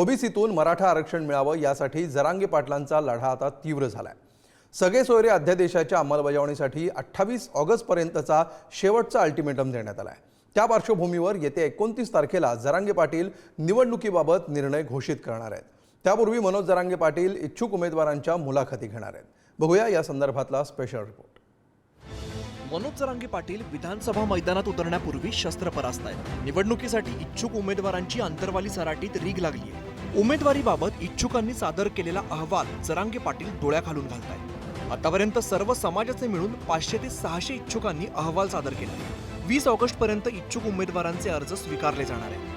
ओबीसीतून मराठा आरक्षण मिळावं यासाठी जरांगे पाटलांचा लढा आता तीव्र झालाय. सगळे सोयरे अध्यादेशाच्या अंमलबजावणीसाठी अठ्ठावीस ऑगस्टपर्यंतचा शेवटचा अल्टिमेटम देण्यात आला आहे त्या पार्श्वभूमीवर येत्या एकोणतीस तारखेला जरांगे पाटील निवडणुकीबाबत निर्णय घोषित करणार आहेत. त्यापूर्वी मनोज जरांगे पाटील इच्छुक उमेदवारांच्या मुलाखती घेणार आहेत. बघूया या संदर्भातला स्पेशल रिपोर्ट मनोज जरांगे पाटील विधानसभा मैदानात उतरण्यापूर्वी शस्त्र परास्त आहेत. निवडणुकीसाठी इच्छुक उमेदवारांची अंतरवाली सराटीत रीग लागली आहे. उमेदवारीबाबत इच्छुकांनी सादर केलेला अहवाल जरांगे पाटील डोळ्याखालून घालतायत. आतापर्यंत सर्व समाजाचे मिळून पाचशे ते सहाशे इच्छुकांनी अहवाल सादर केला वीस ऑगस्ट पर्यंत इच्छुक उमेदवारांचे अर्ज स्वीकारले जाणार आहेत.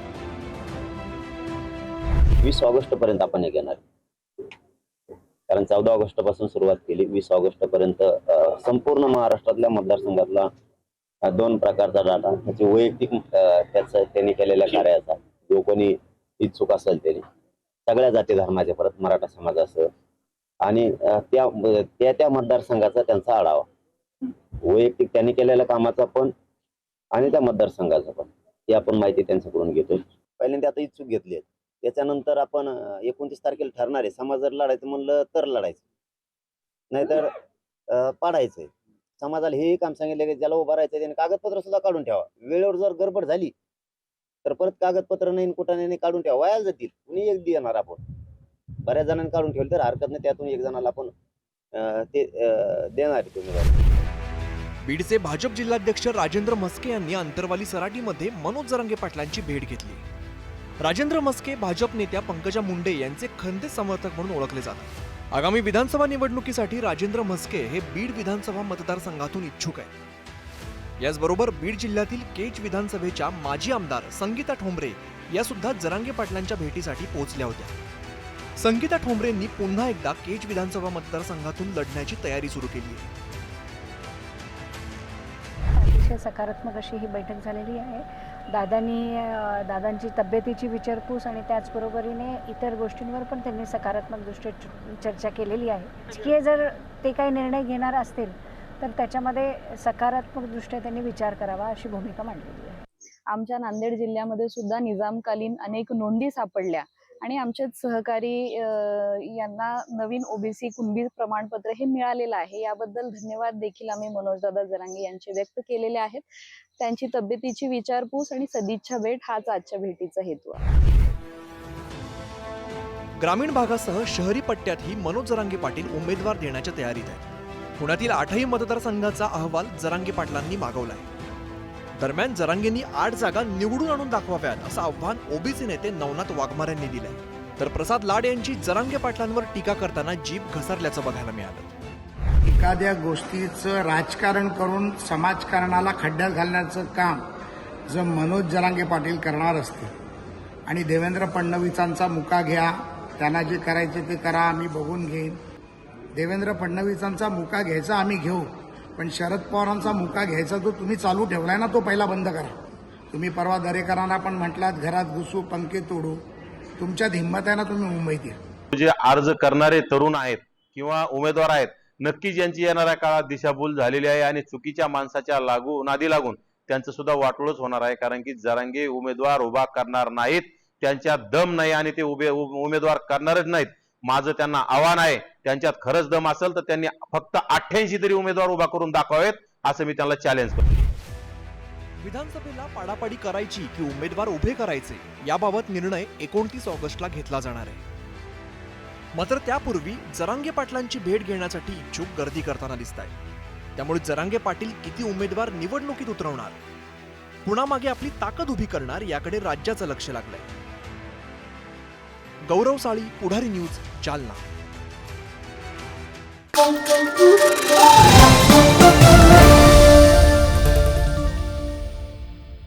वीस ऑगस्ट पर्यंत आपण हे घेणार. कारण चौदा ऑगस्टपासून सुरुवात केली. वीस ऑगस्ट पर्यंत संपूर्ण महाराष्ट्रातल्या मतदारसंघातला दोन प्रकारचा डाटा त्याची वैयक्तिक त्याचा त्यांनी केलेल्या कार्याचा. जो कोणी इच्छुक असेल त्यांनी. सगळ्या जाती धर्माचे परत मराठा समाजाचं आणि त्या त्या त्या मतदारसंघाचा त्यांचा आढावा. वैयक्तिक त्यांनी केलेल्या कामाचा पण आणि त्या मतदारसंघाचा पण. ही आपण माहिती त्यांच्याकडून घेतो. पहिल्यांदा आता इच्छुक घेतली आहेत. त्याच्यानंतर आपण एकोणतीस तारखेला ठरणार आहे. समाज जर लढायचं म्हणलं तर लढायचं. नाहीतर पाडायचंय. समाजाला हे काम सांगितलं की ज्याला उभारायचं राहायचं त्याने कागदपत्र सुद्धा काढून ठेवा. वेळेवर जर गडबड झाली तर परत कागदपत्र नाही कुठं नाही काढून ठेवा. वायाला जातील. कुणी एक देणार आपण? बऱ्याच जणांनी काढून ठेवले तर हरकत नाही. त्यातून एक जणाला आपण ते देणार बीडचे भाजप जिल्हाध्यक्ष राजेंद्र मस्के यांनी अंतरवाली सराटीमध्ये मनोज जरांगे पाटलांची भेट घेतली. राजेंद्र मस्के भाजप नेत्या पंकजा मुंडे यांचे खंदे समर्थक म्हणून ओळखले जातात. आगामी विधानसभा निवडणुकीसाठी राजेंद्र मस्के हे बीड विधानसभा मतदारसंघातून इच्छुक आहेत. याचबरोबर बीड जिल्ह्यातील केज विधानसभेच्या माजी आमदार संगीता ठोंबरे या सुद्धा जरांगे पाटलांच्या भेटीसाठी पोहोचल्या होत्या. संगीता ठोंबरेंनी पुन्हा एकदा केज विधानसभा मतदारसंघातून लढण्याची तयारी सुरू केली आहे. अतिशय सकारात्मक अशी ही बैठक झालेली आहे. दादांनी दादांची तब्येतीची विचारपूस आणि त्याचबरोबरीने इतर गोष्टींवर पण त्यांनी सकारात्मक दृष्ट्या चर्चा केलेली आहे. राजकीय जर ते काही निर्णय घेणार असतील तर त्याच्यामध्ये सकारात्मकदृष्ट्या त्यांनी विचार करावा अशी भूमिका मांडलेली आहे. आमच्या नांदेड जिल्ह्यामध्ये सुद्धा निजामकालीन अनेक नोंदी सापडल्या आणि आमचेच सहकारी यांना नवीन ओबीसी कुणबी प्रमाणपत्र हे मिळालेलं आहे. याबद्दल धन्यवाद देखील आम्ही मनोजदादा जरांगे यांचे व्यक्त केलेले आहेत. त्यांची तब्येतीची विचारपूस आणि सदिच्छा भेट हाच आजच्या भेटीचा हेतू आहे. ग्रामीण भागासह शहरी पट्ट्यातही मनोज जरांगे पाटील उमेदवार देण्याच्या तयारीत आहेत. पुण्यातील आठही मतदारसंघाचा अहवाल जरांगे पाटलांनी मागवलाय. दरम्यान जरांगेंनी आठ जागा निवडून आणून दाखवाव्यात असं आव्हान ओबीसी नेते नवनाथ वाघमार यांनी दिलंय. तर प्रसाद लाड यांची जरांगे पाटलांवर टीका करताना जीभ घसरल्याचं बघायला मिळालं. एखाद्या गोष्टीचं राजकारण करून समाजकारणाला खड्ड्यात घालण्याचं काम जर मनोज जरांगे पाटील करणार असतील आणि देवेंद्र फडणवीसांचा मुका घ्या त्यांना जे करायचे ते करा आम्ही बघून घेईन. देवेंद्र फडणवीसांचा मुका घ्यायचा आम्ही घेऊ. पण शरद पवारांचा मुका घ्यायचा जो तुम्ही चालू ठेवलाय ना तो पहिला बंद करा. तुम्ही परवा दरेकरांना पण म्हटलात घरात घुसू पंखे तोडू. तुमच्यात हिंमत आहे ना तुम्ही मुंबईत या. जे अर्ज करणारे तरुण आहेत किंवा उमेदवार आहेत नक्कीच यांची येणाऱ्या काळात दिशाभूल झालेली आहे आणि चुकीच्या माणसाच्या लागू नादी लागून त्यांचं सुद्धा वाटोळच होणार आहे. कारण की जरांगे उमेदवार उभा करणार नाहीत त्यांच्या दम नाही आणि ते उभे उमेदवार करणारच नाहीत. माझं त्यांना आव्हान आहे त्यांच्यात खरंच दम असेल तर त्यांनी फक्त अठ्ठ्याऐंशी तरी उमेदवार उभा करून दाखवावेत असं मी त्यांना चॅलेंज करतो. विधानसभेला पाडापाडी करायची की उमेदवार उभे करायचे याबाबत निर्णय एकोणतीस ऑगस्टला घेतला जाणार आहे. मात्र त्यापूर्वी जरांगे पाटलांची भेट घेण्यासाठी इच्छुक गर्दी करताना दिसत आहे त्यामुळे जरांगे पाटील किती उमेदवार निवडणुकीत उतरवणार? कुणामागे आपली ताकद उभी करणार याकडे राज्याचं लक्ष लागलंय. गौरव साळी पुढारी न्यूज जालना.